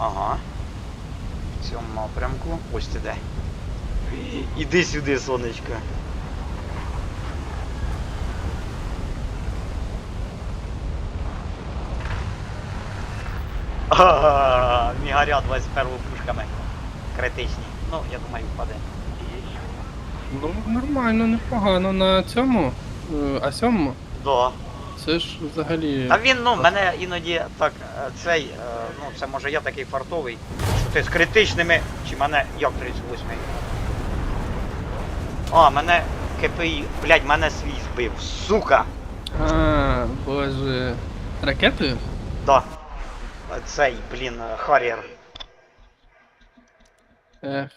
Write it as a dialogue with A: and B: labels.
A: Ага. В цьому напрямку. Ось ти де. Іди сюди, сонечко. Ага, Мігаря 21 пушками. Критичні. Ну, я думаю, впаде.
B: Ну, нормально, непогано на цьому. е, А сьому,
A: Да.
B: Це ж взагалі.
A: Та він, ну, мене іноді так, е, цей, е, ну, це може я такий фартовий, що ти з критичними, чи мене, як 38-й? А, мене КПІ, блядь, мене свій збив, сука!
B: А, боже. Ракетою?
A: Да. Цей, блін, е,
B: Ех.